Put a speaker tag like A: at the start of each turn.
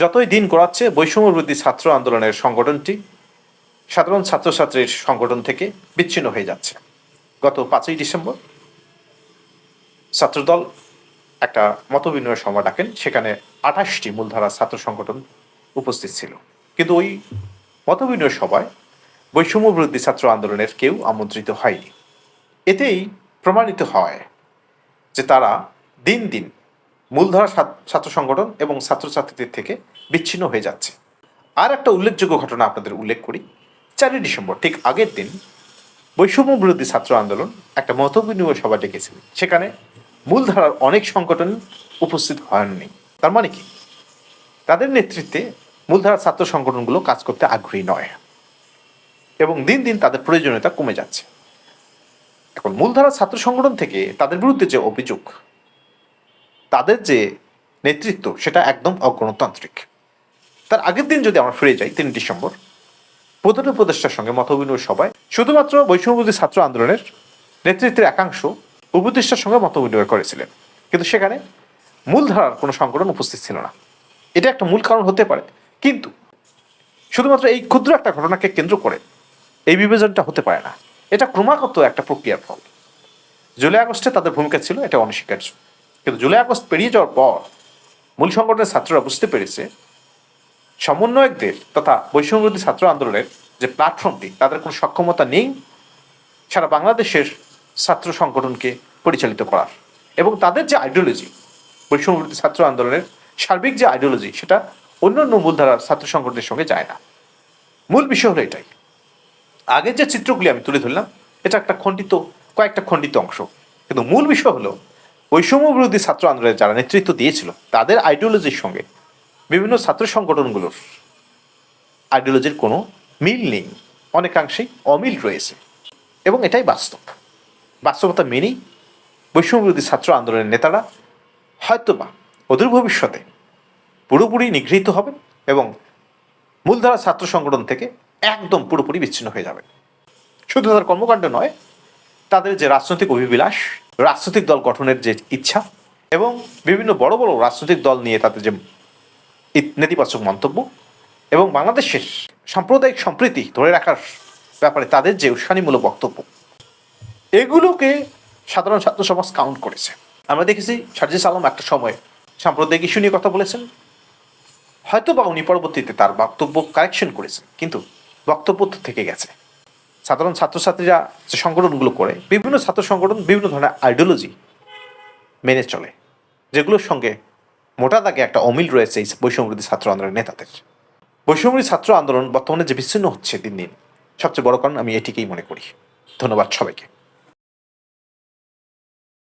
A: যতই দিন গড়াচ্ছে, বৈষম্যবৃদ্ধি ছাত্র আন্দোলনের সংগঠনটি সাধারণ ছাত্রছাত্রীর সংগঠন থেকে বিচ্ছিন্ন হয়ে যাচ্ছে। গত পাঁচই ডিসেম্বর ছাত্রদল একটা মতবিনিময় সভা ডাকেন, সেখানে আঠাশটি মূলধারা ছাত্র সংগঠন উপস্থিত ছিল। কিন্তু ওই মতবিনিময় সভায় বৈষম্য বিরোধী ছাত্র আন্দোলনের কেউ আমন্ত্রিত হয়নি। এতেই প্রমাণিত হয় যে তারা দিন দিন মূলধারা ছাত্র সংগঠন এবং ছাত্রছাত্রীদের থেকে বিচ্ছিন্ন হয়ে যাচ্ছে। আর একটা উল্লেখযোগ্য ঘটনা আপনাদের উল্লেখ করি। চারই ডিসেম্বর, ঠিক আগের দিন বৈষম্য বিরোধী ছাত্র আন্দোলন একটা মত বিনিময় সভা ডেকেছিল। সেখানে মূলধারার অনেক সংগঠন উপস্থিত হয়নি তার মানে কি? তাদের নেতৃত্বে মূলধারার ছাত্র সংগঠনগুলো কাজ করতে আগ্রহী নয় এবং দিন দিন তাদের প্রয়োজনীয়তা কমে যাচ্ছে। এখন মূলধারা ছাত্র সংগঠন থেকে তাদের বিরুদ্ধে যে অভিযোগ তাদের যে নেতৃত্ব, সেটা একদম অগণতান্ত্রিক। তার আগের দিন যদি আমরা ফিরে যাই, তিন ডিসেম্বর, প্রধান উপদেষ্টার সঙ্গে মতবিনিময় সভায়, শুধুমাত্র বৈষম্যবাদী ছাত্র আন্দোলনের নেতৃত্বের একাংশ উপদেষ্টার সঙ্গে মতবিনিময় করেছিলেন। কিন্তু সেখানে মূলধারার কোনো সংগঠন উপস্থিত ছিল না। এটা একটা মূল কারণ হতে পারে। কিন্তু শুধুমাত্র এই ক্ষুদ্র একটা ঘটনাকে কেন্দ্র করে এই বিভাজনটা হতে পারে না। এটা ক্রমাগত একটা প্রক্রিয়ার ফল। জুলাই আগস্টে তাদের ভূমিকা ছিল এটা অনস্বীকার্য। কিন্তু জুলাই আগস্ট পেরিয়ে যাওয়ার পর মূল সংগঠনের ছাত্ররা বুঝতে পেরেছে, সমন্বয়কদের তথা বৈষম্যবিরোধী ছাত্র আন্দোলনের যে প্ল্যাটফর্মটি তাদের কোনো সক্ষমতা নেই সারা বাংলাদেশের ছাত্র সংগঠনকে পরিচালিত করার। এবং তাদের যে আইডিওলজি বৈষম্যবিরোধী ছাত্র আন্দোলনের সার্বিক যে আইডিওলজি সেটা অন্যান্য মূলধারার ছাত্র সংগঠনের সঙ্গে যায় না। মূল বিষয় হলো এটাই। আগের যে চিত্রগুলি আমি তুলে ধরলাম, এটা একটা খণ্ডিত, কয়েকটা খণ্ডিত অংশ। কিন্তু মূল বিষয় হলো বৈষম্য বিরোধী ছাত্র আন্দোলনের যারা নেতৃত্ব দিয়েছিল, তাদের আইডিওলজির সঙ্গে বিভিন্ন ছাত্র সংগঠনগুলোর আইডিওলজির কোনো মিল নেই। অনেকাংশেই অমিল রয়েছে। এবং এটাই বাস্তব। বাস্তবতা মেনেই বৈষম্য বিরোধী ছাত্র আন্দোলনের নেতারা হয়তোবা অদূর ভবিষ্যতে পুরোপুরি নিগৃহীত হবেন এবং মূলধারা ছাত্র সংগঠন থেকে একদম পুরোপুরি বিচ্ছিন্ন হয়ে যাবে শুধু তাদের কর্মকাণ্ড নয়, তাদের যে রাজনৈতিক অভিবিলাষ রাজনৈতিক দল গঠনের যে ইচ্ছা এবং বিভিন্ন বড় বড় রাজনৈতিক দল নিয়ে তাদের যে নেতিবাচক মন্তব্য এবং বাংলাদেশের সাম্প্রদায়িক সম্প্রীতি ধরে রাখার ব্যাপারে তাদের যে উস্কানিমূলক বক্তব্য, এগুলোকে সাধারণ ছাত্র সমাজ কাউন্ট করেছে। আমরা দেখেছি সার্জিস আলম একটা সময় সাম্প্রদায়িক ইস্যু নিয়ে কথা বলেছেন। হয়তো বা উনি পরবর্তীতে তার বক্তব্য কারেকশন করেছেন, কিন্তু বক্তব্য তো থেকে গেছে। সাধারণ ছাত্রছাত্রীরা যে সংগঠনগুলো করে, বিভিন্ন ছাত্র সংগঠন বিভিন্ন ধরনের আইডিওলজি মেনে চলে, যেগুলোর সঙ্গে মোটা দাগে একটা অমিল রয়েছে এই বৈষম্যবিরোধী ছাত্র আন্দোলনের নেতাদের। বৈষম্যবিরোধী ছাত্র আন্দোলন বর্তমানে যে বিচ্ছিন্ন হচ্ছে দিন দিন, সবচেয়ে বড় কারণ আমি এটিকেই মনে করি। ধন্যবাদ সবাইকে।